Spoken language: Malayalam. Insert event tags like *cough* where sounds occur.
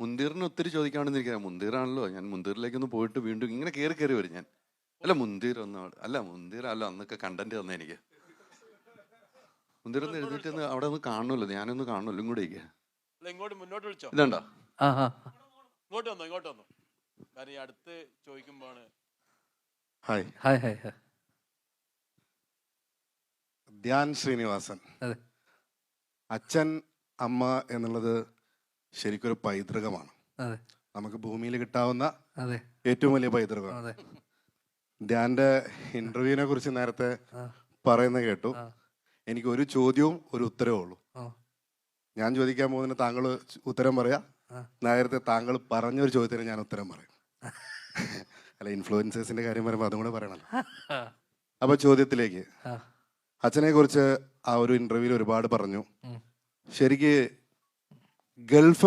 മുന്തീറിന് ഒത്തിരി ചോദിക്കാണെന്ന് എനിക്കറിയാം. മുന്തിറാണല്ലോ ഞാൻ മുന്തീറിലേക്കൊന്ന് പോയിട്ട് വീണ്ടും ഇങ്ങനെ കയറി കയറി വരും ഞാൻ. അല്ല മുന്തിർ ഒന്നും അല്ല മുന്തീർ അല്ല അന്നൊക്കെ കണ്ടന്റ് തന്നെ എനിക്ക്. മുന്തീർ ഒന്ന് എഴുതിയിട്ട് ഒന്ന് അവിടെ ഒന്ന് കാണുമല്ലോ ഞാനൊന്ന് കാണുമല്ലോ ഇങ്ങോട്ട് ഇരിക്കുക അല്ല ഇങ്ങോട്ട് മുന്നോട്ട് വിളിച്ചോ? ഇതുണ്ടോ? ആ ആ ഇങ്ങോട്ട് വന്നോ ഇങ്ങോട്ട് വന്നോ. കാരണം ഈ അടുത്ത് ചോദിക്കുമ്പോഴാണ് hi. Hi hi hi. Dhyan Sreenivasan. അച്ഛൻ അമ്മ എന്നുള്ളത് ശരിക്കൊരു പൈതൃകമാണ്. നമുക്ക് ഭൂമിയിൽ കിട്ടാവുന്ന ഏറ്റവും വലിയ പൈതൃകമാണ്. ധ്യാന്റെ ഇന്റർവ്യൂവിനെ കുറിച്ച് നേരത്തെ പറയുന്ന പറയുന്നത് കേട്ടു. എനിക്ക് ഒരു ചോദ്യവും ഒരു ഉത്തരവും ഉള്ളൂ. ഞാൻ ചോദിക്കാൻ പോകുന്നതിന് താങ്കൾ ഉത്തരം പറയാ. നേരത്തെ താങ്കൾ പറഞ്ഞ ഒരു ചോദ്യത്തിന് ഞാൻ ഉത്തരം പറയും. *laughs* അല്ല ഇൻഫ്ലുവൻസേഴ്സിന്റെ കാര്യം പറയുമ്പോൾ അതും കൂടെ പറയണല്ലോ. അപ്പൊ ചോദ്യത്തിലേക്ക്. അച്ഛനെ കുറിച്ച് ആ ഒരു ഇന്റർവ്യൂവിൽ ഒരുപാട് പറഞ്ഞു. ശരിക്ക് ഗൾഫ്